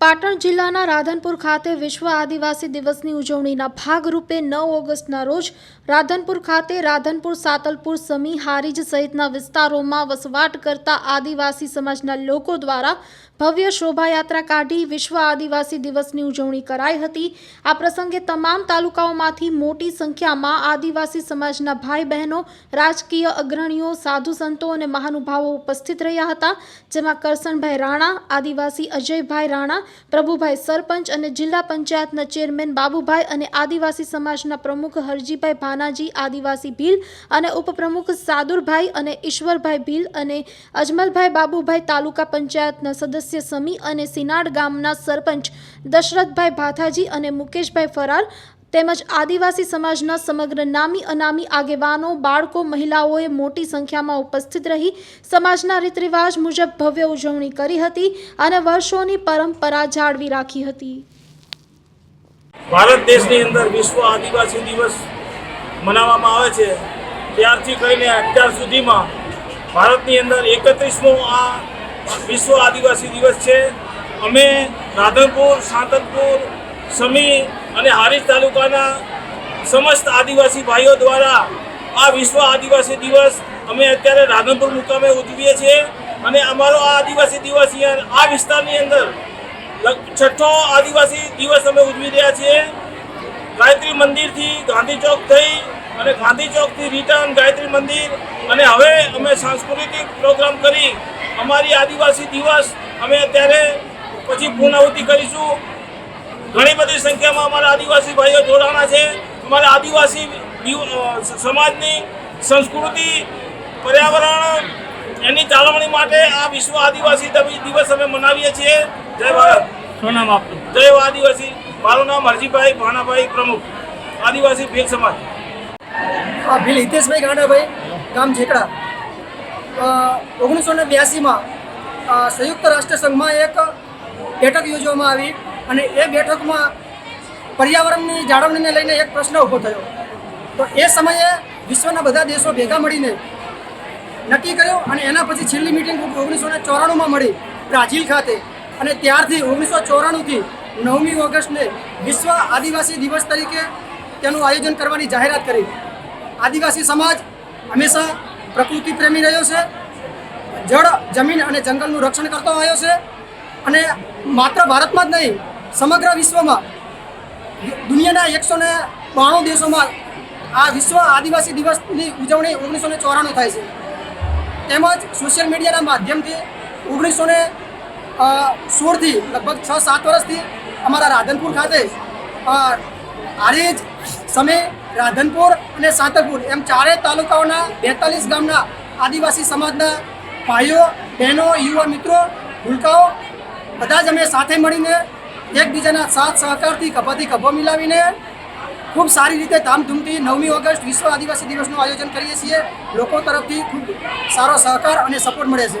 પાટણ જિલ્લાના રાધનપુર ખાતે વિશ્વ આદિવાસી દિવસની ઉજવણીના ભાગરૂપે નવ ઓગસ્ટના રોજ રાધનપુર ખાતે રાધનપુર સાતલપુર સમી હારીજ સહિતના વિસ્તારોમાં વસવાટ કરતા આદિવાસી સમાજના લોકો દ્વારા ભવ્ય શોભાયાત્રા કાઢી વિશ્વ આદિવાસી દિવસની ઉજવણી કરાઈ હતી. આ પ્રસંગે તમામ તાલુકાઓમાંથી મોટી સંખ્યામાં આદિવાસી સમાજના ભાઈ બહેનો રાજકીય અગ્રણીઓ, સાધુ સંતો અને મહાનુભાવો ઉપસ્થિત રહ્યા હતા, જેમાં કરસનભાઈ રાણા, આદિવાસી અજયભાઈ રાણા પ્રભુભાઈ સરપંચ અને જિલ્લા પંચાયતના ચેરમેન બાબુભાઈ અને આદિવાસી સમાજના પ્રમુખ હરજીભાઈ ભાનાજી, આદિવાસી ભીલ અને ઉપપ્રમુખ સાદુરભાઈ અને ઈશ્વરભાઈ ભીલ અને અજમલભાઈ બાબુભાઈ તાલુકા પંચાયતના સદસ્ય સમી અને સિનાડ ગામના સરપંચ દશરથભાઈ ભાથાજી અને મુકેશભાઈ ફરાર તેમજ આદિવાસી સમાજના સમગ્ર નામી અનામી આગેવાનો, બાળકો, મહિલાઓએ મોટી સંખ્યામાં ઉપસ્થિત રહી સમાજના રીતરિવાજ મુજબ ભવ્ય ઉજવણી કરી હતી અને વર્ષોની પરંપરા જાળવી રાખી હતી. ભારત દેશની અંદર વિશ્વ આદિવાસી દિવસ મનાવવામાં આવે છે. ત્યારથી કરીને અત્યાર સુધીમાં ભારતની અંદર એકત્રીસમો આ વિશ્વ આદિવાસી દિવસ છે. અમે રાધનપુર સાંતનપુર સમી અને હારીજ તાલુકાના સમસ્ત આદિવાસી ભાઈઓ દ્વારા આ વિશ્વ આદિવાસી દિવસ અમે અત્યારે રાધનપુર મુકામે ઉજવીએ છીએ. અને અમારો આ આદિવાસી દિવસ આ વિસ્તારની અંદર છઠ્ઠો આદિવાસી દિવસ અમે ઉજવી રહ્યા છીએ. ગાયત્રી મંદિરથી ગાંધી ચોક થઈ અને ગાંધી ચોકથી રિટર્ન ગાયત્રી મંદિર. અને હવે અમે સાંસ્કૃતિક પ્રોગ્રામ કરી અમારી આદિવાસી દિવસ અમે અત્યારે પછી પૂર્ણાહુતિ કરીશું. બધી સંખ્યામાં અમારા આદિવાસી ભાઈઓ જોડાણા છે. અમારા આદિવાસી સમાજની સંસ્કૃતિ પર્યાવરણ એની જાળવણી માટે આ વિશ્વ આદિવાસી દિવસ અમે મનાવીએ છીએ. જય ભારત. શું નામ આપનું? જય આદિવાસી. મારું નામ હરજીભાઈ ભાણાભાઈ પ્રમુખ. આદિવાસી ભીલ સમાજ. આ ભીલ હિતેશભાઈ ગાંડાભાઈ ગામ ઝેકડા. ઓગણીસો ને બ્યાસીમાં સંયુક્ત રાષ્ટ્ર સંઘમાં એક બેઠક યોજવામાં આવી અને એ બેઠકમાં પર્યાવરણની જાળવણીને લઈને એક પ્રશ્ન ઊભો થયો. તો એ સમયે વિશ્વના બધા દેશો ભેગા મળીને નક્કી કર્યું અને એના પછી છેલ્લી મિટિંગ ઓગણીસો ને ચોરાણુંમાં મળી બ્રાઝિલ ખાતે. અને ત્યારથી ઓગણીસો ચોરાણુંથી નવમી ઓગસ્ટને વિશ્વ આદિવાસી દિવસ તરીકે તેનું આયોજન કરવાની જાહેરાત કરી. આદિવાસી સમાજ હંમેશા પ્રકૃતિ પ્રેમી રહ્યો છે, જળ, જમીન અને જંગલનું રક્ષણ કરતો આવ્યો છે અને માત્ર ભારતમાં જ નહીં, સમગ્ર વિશ્વમાં દુનિયાના એકસો ને બાણું દેશોમાં આ વિશ્વ આદિવાસી દિવસની ઉજવણી ઓગણીસો ને ચોરાણું થાય છે. તેમજ સોશિયલ મીડિયાના માધ્યમથી ઓગણીસો ને સોળથી લગભગ છ સાત વર્ષથી અમારા રાધનપુર ખાતે અ, જ સમે રાધનપુર અને સાતરપુર એમ ચારેય તાલુકાઓના બેતાલીસ ગામના આદિવાસી સમાજના ભાઈઓ બહેનો યુવા મિત્રો ભૂલકાઓ બધા જ અમે સાથે મળીને એકબીજાના સાથ સહકારથી ખભાથી ખભો મિલાવીને ખૂબ સારી રીતે ધામધૂમથી નવમી ઓગસ્ટ વિશ્વ આદિવાસી દિવસનું આયોજન કરીએ છીએ. લોકો તરફથી ખૂબ સારો સહકાર અને સપોર્ટ મળે છે.